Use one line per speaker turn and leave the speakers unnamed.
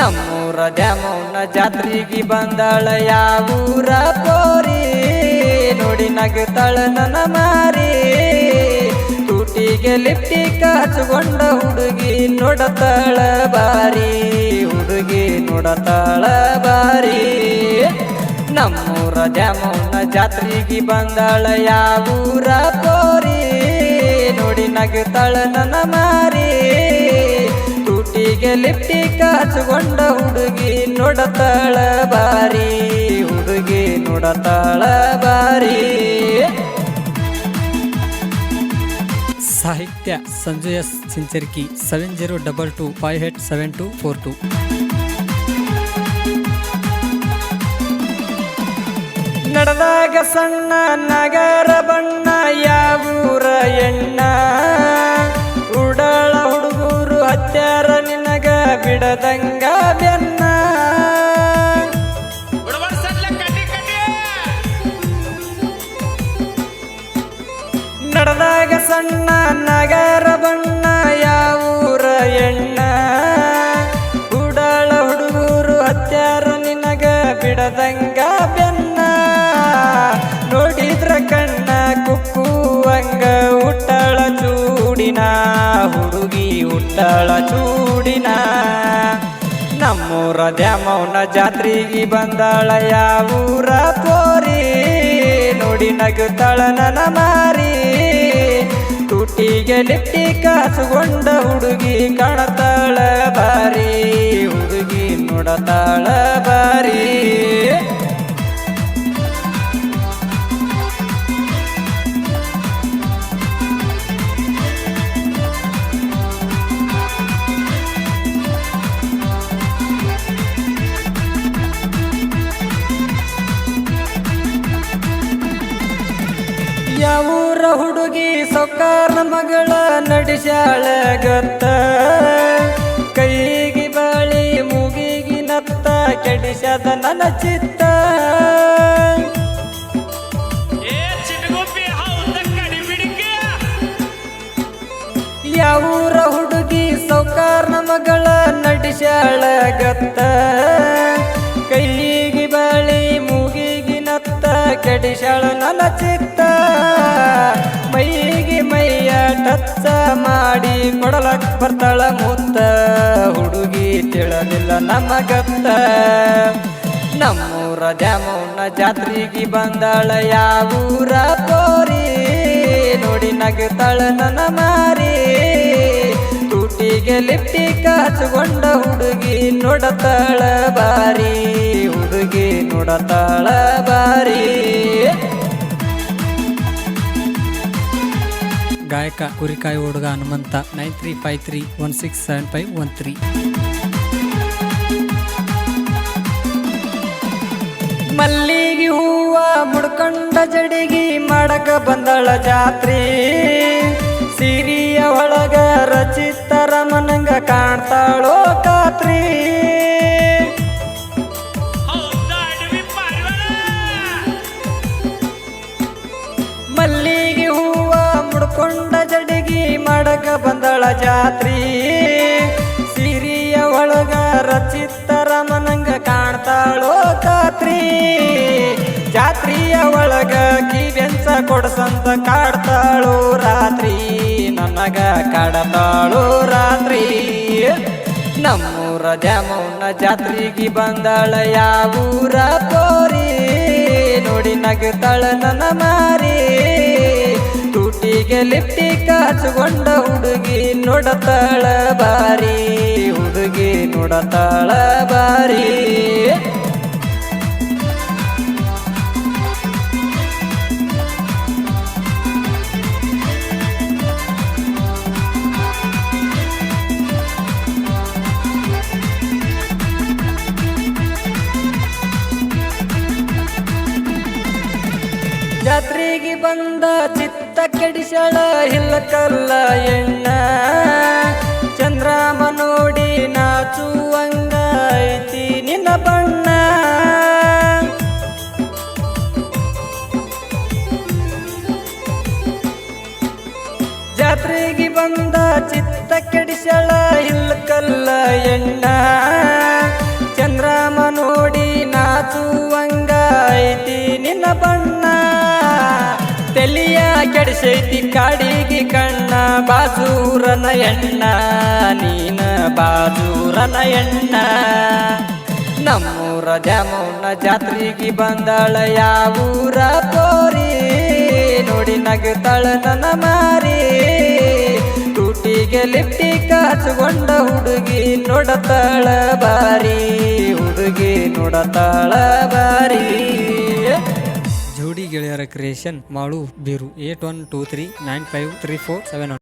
ನಮ್ಮೂರ ದ್ಯಾಮವ್ನ ಜಾತ್ರೆಗೆ ಬಂದಳ ಯಾವೂರ ಪೋರಿ ನೋಡಿ ನಗುತ್ತಾಳ ನನ್ನ ಮಾರಿ. ತುಟಿಗೆ ಲಿಪ್ಟಿ ಕಾಚುಗೊಂಡ ಹುಡುಗಿ ನೋಡತಾಳ ಬಾರಿ. ಹುಡುಗಿ ನೋಡತಾಳ ಬಾರಿ. ನಮ್ಮೂರ ದ್ಯಾಮವ್ನ ಜಾತ್ರೆಗೆ ಬಂದಳ ಯಾವೂರ ಪೋರಿ ನೋಡಿ ನಗುತ್ತಾಳ ನನ್ನ ಮಾರಿ. ತೂಟಿಗೆ ಲಿಪ್ಟಿ ಕಾಚುಗೊಂಡ ಹುಡುಗಿ ನೋಡತಾಳ ಬಾರಿ. ಹುಡುಗಿ ನೋಡತಾಳ ಬಾರಿ.
ಸಾಹಿತ್ಯ Sanju S Sincharki seven zero double two five eight seven two four two.
ನಡೆದಾಗ ಸಣ್ಣ ನಗರ ಬಣ್ಣ ಯಾವೂರ ಎಣ್ಣ. ಉಡಾಳ ಹುಡುಗರು ಹತ್ಯಾರ ಬಿಡದಂಗ ಬೆನ್ನ. ನಡೆದಾಗ ಸಣ್ಣ ನಗರ ಬಣ್ಣ ಯಾವೂರ ಎಣ್ಣ. ಉಡಾಳ ಹುಡುಗರು ಹತ್ಯಾರ ನಿನಗ ಬಿಡದಂಗ ಬೆನ್ನ. ನೋಡಿದ್ರ ಕಣ್ಣ ಕುಕ್ಕುವಂಗ ಹುಟ್ಟಳ ಚೂಡಿನ ಹುಡುಗಿ ಹುಟ್ಟಳ ಚೂಡಿನ. ನಮ್ಮೂರ ದ್ಯಾಮವ್ನ ಜಾತ್ರೆಗೆ ಬಂದಾಳ ಯಾವೂರ ಪೋರಿ ನೋಡಿ ನಗುತ್ತಾಳ ನನ ಮಾರಿ. ತುಟಿಗೆ ಲಿಟ್ಟಿ ಕಾಸುಗೊಂಡ ಹುಡುಗಿ ಕಾಣತಾಳ ಬಾರಿ. ಹುಡುಗಿ ನೋಡತಾಳ ಯಾವೂರ ಹುಡುಗಿ ಸೊಕ್ಕಾರ ಮಗಳ ನಡೆಸ್ಯಾಳ ಗತ್ತ ಕೈಗೆ ಬಾಳಿ ಮುಗಿಗಿ ನತ್ತ ಕೆಡಿಸದ ನನ್ನ ಚಿತ್ತ. ಯಾವೂರ ಹುಡುಗಿ ಸೌಕಾರ ಮಗಳ ನಡೆಸ್ಯಾಳ ಗತ್ತ ಕೈಗೆ ಬಾಳಿ ಮುಗಿಗಿ ನತ್ತ ಕೆಡಿಸ್ಯಾಳ ನನ್ನ ಚಿತ್ತ. ಮಾಡಿ ಕೊಡಲಕ್ ಬರ್ತಾಳ ಮುತ್ತ ಹುಡುಗಿ ತಿಳಲಿಲ್ಲ ನಮ್ಮ ಗತ್ತ ನಮ್ಮೂರ ದ್ಯಾಮವ್ನ ಜಾತ್ರೆಗೆ ಬಂದಾಳ ಯಾವೂರ ತೋರಿ. ನೋಡಿ ನಗುತ್ತಾಳ ನನ್ನ ಮಾರಿ. ತುಟಿಗೆ ಲಿಪ್ಟಿ ಕಾಚುಕೊಂಡ ಹುಡುಗಿ ನೋಡತಾಳ ಬಾರಿ. ಹುಡುಗಿ ನೋಡತಾಳ ಬಾರಿ.
ಗಾಯಕ, ಕುರಿಕಾಯಿ ಹುಡುಗ Hanumantha nine three five three one six seven five one three
ಮಲ್ಲಿಗೆ ಹೂವ ಮುಡ್ಕೊಂಡ ಜಡಿಗಿ ಮಾಡಕ ಬಂದಳ ಜಾತ್ರಿ. ಸಿರಿಯ ಒಳಗ ರಚಿತ ಮನಂಗ ಕಾಣ್ತಾಳೋ ಕಾತ್ರಿ
ಹೌದ
ಮುಡ್ಕೊಂಡ ಜಡಿಗಿ ಮಡಕ ಬಂದಳ ಜಾತ್ರಿ. ಸಿರಿಯ ಒಳಗ ರಚಿತ ರಮನಂಗ ಕಾಣ್ತಾಳೋ ಕಾತ್ರಿ ಜಾತ್ರಿಯ ಒಳಗ ಕಿವೆಂಚ ಕೊಡಸಂತ ಕಾಡ್ತಾಳೋ ರಾತ್ರಿ. ನನಗ ಕಾಡತಾಳೋ ರಾತ್ರಿ. ನಮ್ಮೂರ ಜಾಮೌನ ಜಾತ್ರೆಗೆ ಬಂದಳ ಯಾವೂರ ಪೋರಿ ನೋಡಿ ನಗುತ್ತಾಳ ನನ್ನ ಮಾರಿ. ತೂಟಿಗೆ ಲಿಪ್ಟಿ ಕಾಚುಗೊಂಡ ಹುಡುಗಿ ನೋಡತಾಳ ಬಾರಿ ಹುಡುಗಿ ನೋಡತಾಳ ಬಾರಿ ಜಾತ್ರೆಗೆ ಬಂದ ಚಿತ್ತ ಕೆಡಿಸಳ ಹಿಲ್ಲಕಲ್ಲ ಎಣ್ಣ. ಚಂದ್ರಾಮ ನೋಡಿ ನಾಚುವಂಗ ಐತಿ ನಿನ್ನ ಬಣ್ಣ. ಜಾತ್ರೆಗೆ ಬಂದ ಚಿತ್ತ ಕೆಡಿಸಳ ಕಲ್ಲ ಎಣ್ಣ. ಚಂದ್ರಾಮ ನೋಡಿ ನಾಚುವಂಗ ಐತಿ ನಿನ್ನ ಬಣ್ಣ. ತೆಲಿ ಕೆಡಿಸೈತಿ ಕಾಡಿಗೆ ಕಣ್ಣ, ಬಾಜೂರನ ಎಣ್ಣ, ನೀನ ಬಾಜೂರನ ಎಣ್ಣ. ನಮ್ಮೂರ ಜಮೂನ ಜಾತ್ರೆಗೆ ಬಂದಳ ಯಾವೂರ ತೋರಿ? ನೋಡಿ ನಗುತ್ತಾಳ ನನ್ನ ಮಾರಿ. ಟೂಟಿಗೆ ಲಿಪ್ಟಿ ಕಾಚುಗೊಂಡ ಹುಡುಗಿ ನೋಡತಾಳ ಬಾರಿ ಹುಡುಗಿ ನೋಡತಾಳ ಬಾರಿ
ಜೋಡಿ ಗೆಳೆಯರ ಕ್ರಿಯೇಷನ್ ಮಾಡು ಬೀರು. Eight one two three nine five three four seven one